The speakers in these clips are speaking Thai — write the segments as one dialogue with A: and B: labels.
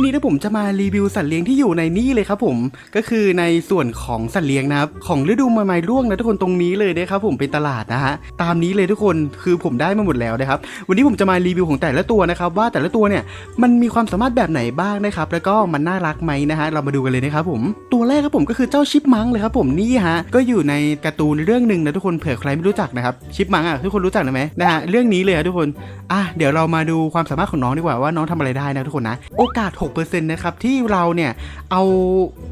A: ปนี้นะผมจะมารีวิวสัตว์เลี้ยงที่อยู่ในนี่เลยครับผมก็คือในส่วนของสัตว์เลี้ยงนะครับของฤดูใบไม้ร่วงนะทุกคนตรงนี้เลยนะครับผมเป็นตลาดนะฮะตามนี้เลยทุกคนคือผมได้มาหมดแล้วนะครับวันนี้ผมจะมารีวิวของแต่ละตัวนะครับว่าแต่ละตัวเนี่ยมันมีความสามารถแบบไหนบ้างนะครับแล้วก็มันน่ารักไหมนะฮะเรามาดูกันเลยนะครับผมตัวแรกครับผมก็คือเจ้าชิปมังเลยครับผมนี่ฮะก็อยู่ในการ์ตูนเรื่องหนึ่งนะทุกคนเผื่อใครไม่รู้จักนะครับชิปมังอะทุกคนรู้จักไหมนะฮะเรื่องนี้เลยทุกคนอะเดี๋ยวเรามาดูความสามารถของน้องดีกว่าว่าน้องทำอะไรได้นะทุกคนนะโอกาส6%นะครับที่เราเนี่ยเอา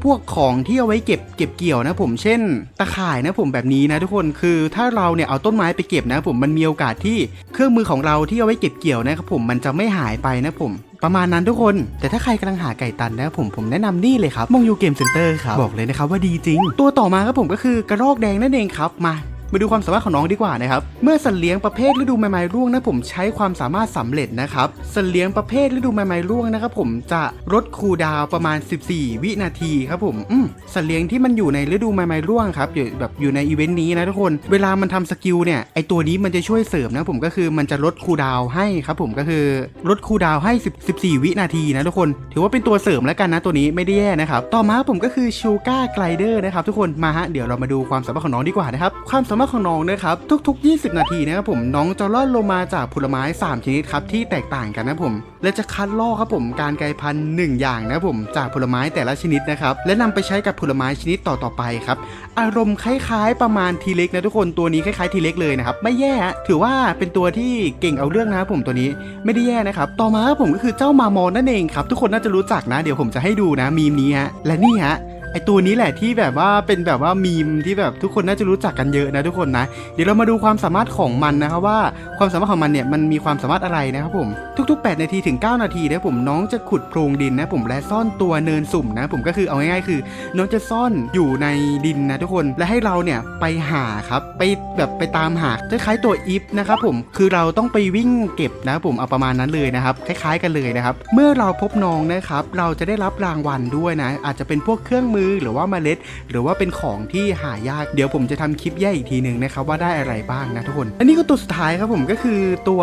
A: พวกของที่เอาไว้เก็บเก็บเกี่ยวนะผมเช่น ตะข่ายนะผมแบบนี้นะทุกคนคือถ้าเราเนี่ยเอาต้นไม้ไปเก็บนะผมมันมีโอกาสที่เครื่องมือของเราที่เอาไว้เก็บเกี่ยวนะครับผมมันจะไม่หายไปนะผมประมาณนั้นทุกคน แต่ถ้าใครกำลังหาไก่ตันนะผมผมแนะนำนี่เลยครับมงยูเกมเซ็นเตอร์ครับบอกเลยนะครับว่าดีจริง ตัวต่อมาครับผมก็คือกระรอกแดงนั่นเองครับมา มาดูความสามารถของน้องดีกว่านะครับ เมื่อสัตว์เลี้ยงประเภทฤดูใบไม้ร่วงนะผมใช้ความสามารถสำเร็จนะครับ สัตว์เลี้ยงประเภทฤดูใบไม้ร่วงนะครับผมจะลดคูดาวประมาณ 14 วินาทีครับผมอืมสัตว์เลี้ยงที่มันอยู่ในฤดูใบไม้ร่วงครับอยู่แบบอยู่ในอีเวนต์นี้นะทุกคน เวลามันทำสกิลเนี่ยไอตัวนี้มันจะช่วยเสริมนะผมก็คือมันจะลดคูดาวให้ครับผมก็คือลดคูดาวให้10 14 วินาทีนะทุกคน ถือว่าเป็นตัวเสริมแล้วกันนะตัวนี้ไม่ได้แย่นะครับต่อมาผมก็คือชูการ์ไกลเดอร์นะครับทุกคนมาฮะเดี๋ยวเรามาดูความสามารถของน้องดีกว่านะครับความสามารถของน้องนะครับทุก ๆ 20 นาทีนะครับผมน้องจะล่อนลงมาจากผลไม้ 3 ชนิดครับที่แตกต่างกันนะผมและจะคัดลอกครับผมการกลายพันธุ์หนึ่งอย่างนะผมจากผลไม้แต่ละชนิดนะครับและนำไปใช้กับผลไม้ชนิดต่อๆไปครับอารมณ์คล้ายๆ ประมาณทีเล็กนะทุกคนตัวนี้คล้ายๆทีเล็กเลยนะครับไม่แย่ถือว่าเป็นตัวที่เก่งเอาเรื่องนะครับผมตัวนี้ไม่ได้แย่นะครับต่อมาครับผมก็คือเจ้ามามอนนั่นเองครับทุกคนน่าจะรู้จักนะ เดี๋ยวผมจะให้ดูนะมีมนี้ฮะและนี่ฮะ ไอตัวนี้แหละที่แบบว่าเป็นแบบว่ามีมที่แบบทุกคนน่าจะรู้จักกันเยอะนะทุกคนนะ เดี๋ยวเรามาดูความสามารถของมันนะครับว่าความสามารถของมันเนี่ยมันมีความสามารถอะไรนะครับผมทุก ๆ 8 นาทีถึง 9 นาทีนะผมน้องจะขุดโพรงดินนะผมและซ่อนตัวเนินสุ่มนะผมก็คือเอาง่ายๆคือ น้องจะซ่อนอยู่ในดินนะทุกคนและให้เราเนี่ยไปหาครับไปแบบไปตามหาคล้ายๆตัวอีฟนะครับผมคือเราต้องไปวิ่งเก็บนะผมเอาประมาณนั้นเลยนะครับคล้าย ๆ กันเลยนะครับเมื่อเราพบน้องนะครับเราจะได้รับรางวัลด้วยนะอาจจะเป็นพวกเครื่องมือหรือว่าเมล็ด หรือว่าเป็นของที่หายาก เดี๋ยวผมจะทำคลิปแยกอีกทีหนึ่งนะครับว่าได้อะไรบ้างนะทุกคน อันนี้ก็ตัวสุดท้ายครับผมก็คือตัว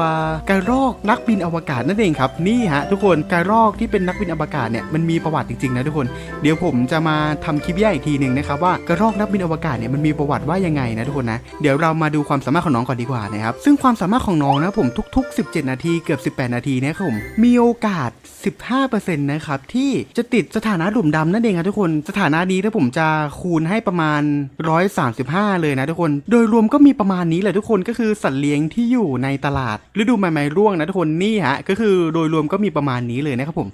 A: กระรอกนักบินอวกาศนั่นเองครับนี่ฮะทุกคนกระรอกที่เป็นนักบินอวกาศเนี่ยมันมีประวัติจริงๆนะทุกคน เดี๋ยวผมจะมาทำคลิปแยกอีกทีหนึ่งนะครับว่ากระรอกนักบินอวกาศเนี่ยมันมีประวัติว่ายังไงนะทุกคนนะเดี๋ยวเรามาดูความสามารถของน้องก่อนดีกว่านะครับซึ่งความสามารถของน้องนะผมทุก ๆ 17 นาทีเกือบ 18 นาทีเนี่ยครับผมมีโอกาส 15%นะครับที่จะติดสถานะหลุมดำนั่นเองครับทุกคนสถานะนี้ถ้าผมจะคูณให้ประมาณ 135 เลยนะทุกคน โดยรวมก็มีประมาณนี้แหละทุกคนก็คือสัตว์เลี้ยงที่อยู่ในตลาดฤดูใบไม้ร่วงนะทุกคนนี่ฮะก็คือโดยรวมก็มีประมาณนี้เลยนะครับผม